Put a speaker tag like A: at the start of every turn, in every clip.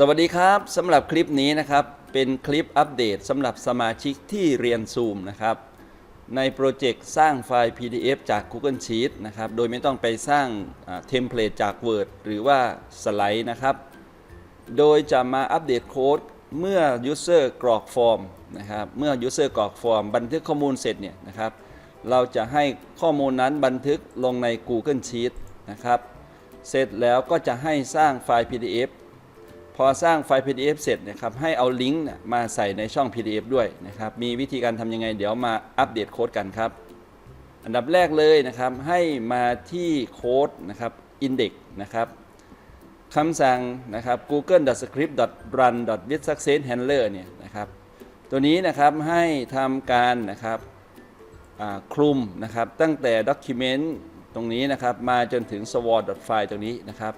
A: สวัสดีครับสำหรับคลิปนี้นะครับ เป็นคลิปอัปเดตสำหรับสมาชิกที่เรียน Zoom นะครับ ในโปรเจกต์สร้างไฟล์ PDF จาก Google Sheet นะครับ โดยไม่ต้องไปสร้างเทมเพลตจาก Word หรือว่าสไลด์นะครับ โดยจะมาอัปเดตโค้ดเมื่อ User กรอกฟอร์มนะครับ เมื่อ User กรอกฟอร์ม บันทึกข้อมูลเสร็จเนี่ยนะครับ เราจะให้ข้อมูลนั้นบันทึกลงใน Google Sheet นะครับ เสร็จแล้วก็จะให้สร้างไฟล์ PDF พอสร้างไฟล์ PDF เสร็จนะครับให้เอาลิงก์มาใส่ในช่อง PDF ด้วยนะครับมีวิธีการทำยังไงเดี๋ยวมาอัปเดตโค้ดกันครับ อันดับแรกเลยนะครับให้มาที่โค้ดนะครับ index นะครับคำสั่งนะครับ google script run with success handler เนี่ยนะครับตัวนี้นะครับให้ทำการนะครับคลุมนะครับตั้งแต่ document ตรงนี้นะครับมาจนถึง sword file ตรงนี้นะครับ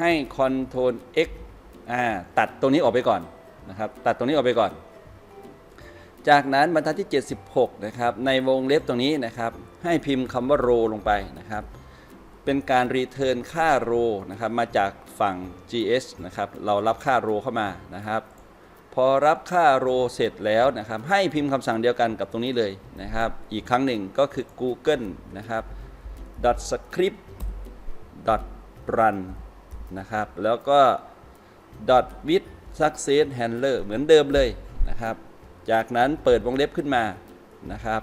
A: ให้ control x ตัดตรงนี้ออกไปก่อนนะครับ ตัดตรงนี้ออกไปก่อน จากนั้นบรรทัดที่ 76 นะครับ ในวงเล็บตรงนี้นะครับ ให้พิมพ์คำว่า row ลงไปนะครับ เป็นการรีเทิร์นค่า row นะครับ มาจากฝั่ง gs นะครับ เรารับค่า row เข้ามานะครับ พอรับค่า row เสร็จแล้วนะครับ ให้พิมพ์คำสั่งเดียวกันกับตรงนี้เลยนะครับ อีกครั้งหนึ่งก็คือ google นะครับ script run นะครับ แล้วก็ dot with success handler เหมือนเดิมเลยนะครับ จากนั้นเปิดวงเล็บขึ้นมานะครับ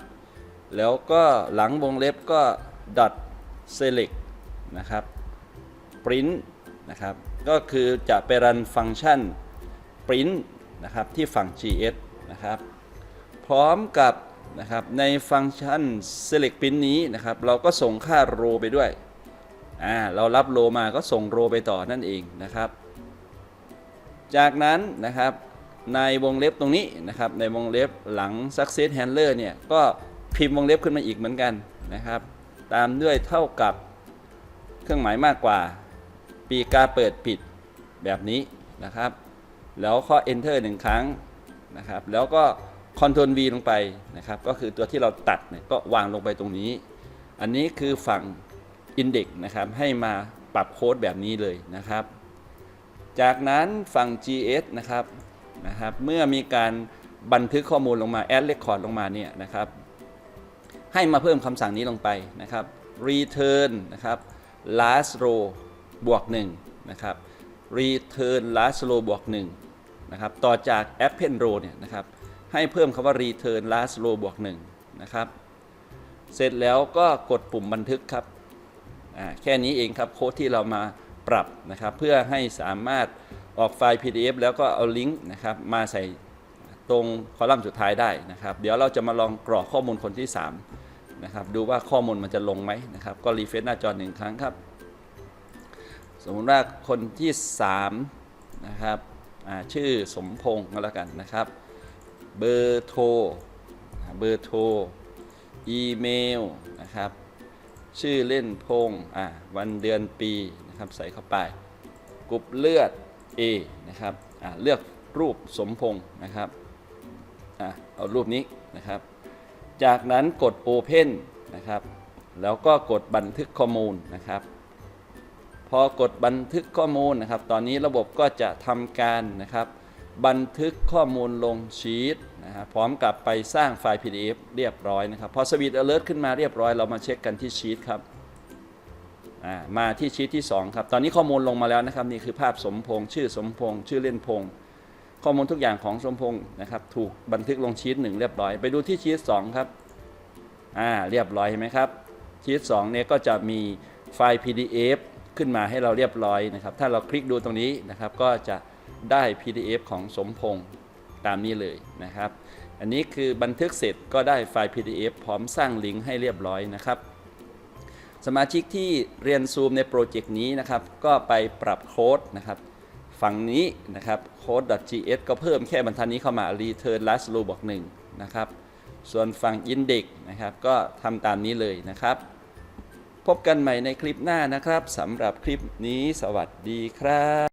A: แล้วก็หลังวงเล็บก็ dot select นะครับ print นะครับ ก็คือจะไปรันฟังก์ชัน print นะครับที่ฝั่ง gs นะครับ พร้อมกับนะครับในฟังก์ชัน select print นี้นะครับ เราก็ส่งค่า row ไปด้วยอ่าเรารับโลมาก็ส่งโรไปต่อนั่นเองนะครับ จากนั้นนะครับในวงเล็บตรงนี้นะครับในวงเล็บหลัง success handler เนี่ยก็พิมพ์วงเล็บขึ้นมาอีกเหมือนกันนะครับ ตามด้วยเท่ากับเครื่องหมายมากกว่า ปีกาเปิดปิดแบบนี้นะครับ แล้วข้อ enter หนึ่งครั้งนะครับ แล้วก็ control v ลงไปนะครับ ก็คือตัวที่เราตัดเนี่ยก็วางลงไปตรงนี้ อันนี้คือฝั่ง Index นะครับให้มาปรับโค้ดแบบนี้เลยนะครับ จากนั้นฝั่ง GS นะครับนะครับเมื่อมีการบันทึกข้อมูลลงมา add record ลงมาเนี่ยนะครับ ให้มาเพิ่มคำสั่งนี้ลงไปนะครับ return นะครับ last row บวก1นะครับ return last row บวก1นะครับต่อจาก append row เนี่ยนะครับให้เพิ่มคำว่า return last row บวก1นะครับเสร็จแล้วก็กดปุ่มบันทึกครับอ่าแค่นี้เองครับโค้ดที่เรามา ปรับนะครับเพื่อให้สามารถออกไฟล์ PDF แล้วก็เอาลิงก์นะครับมาใส่ตรงคอลัมน์สุดท้ายได้นะครับ เดี๋ยวเราจะมาลองกรอกข้อมูลคนที่ 3 นะครับ ดูว่าข้อมูลมันจะลงไหมนะครับ ก็รีเฟรชหน้าจอหนึ่งครั้งครับ สมมติว่าคนที่ 3 นะครับชื่อสมพงศ์ก็แล้วกันนะครับ เบอร์โทรเบอร์โทรอีเมลนะครับ ชื่อเล่นพงษ์วันเดือนปี นะครับใส่เข้าไปกรุ๊ปเลือด A นะครับอ่าเลือกรูปสมพงษ์นะครับอ่าเอารูปนี้นะครับ จากนั้นกด Open นะครับ แล้วก็กดบันทึกข้อมูลนะครับ พอกดบันทึกข้อมูลนะครับ ตอนนี้ระบบก็จะทำการนะครับ บันทึกข้อมูลลงชีตนะครับพร้อมกับไปสร้างไฟล์ PDF เรียบร้อยนะครับ พอสวิต alert ขึ้นมาเรียบร้อย เรามาเช็คกันที่ชีตครับ มาที่ชีตที่ 2 ครับ ตอนนี้ข้อมูลลงมาแล้วนะครับ นี่คือภาพสมพงษ์ชื่อสมพงษ์ชื่อเล่นพงษ์ข้อมูลทุกอย่างของสมพงษ์นะครับ ถูกบันทึกลงชีตหนึ่งเรียบร้อย ไปดูที่ชีตสองครับอ่าเรียบร้อยเห็นไหมครับ ชีตสองเนี่ยก็จะมีไฟล์ PDF ขึ้นมาให้เราเรียบร้อยนะครับ ถ้าเราคลิกดูตรงนี้นะครับ ก็จะได้ PDF ของสมพงษ์ตามนี้เลยนะครับ อันนี้คือบันทึกเสร็จก็ได้ไฟล์ PDF พร้อมสร้างลิงก์ให้เรียบร้อยนะครับ สมาชิกที่เรียนซูมในโปรเจกต์นี้นะครับ ก็ไปปรับโค้ดนะครับ ฝั่งนี้นะครับ code.gs ก็เพิ่มแค่บรรทัดนี้เข้ามา return last row บอก1นะครับ ส่วนฝั่ง index นะครับ ก็ทำตามนี้เลยนะครับ พบกันใหม่ในคลิปหน้านะครับสำหรับคลิปนี้สวัสดีครับ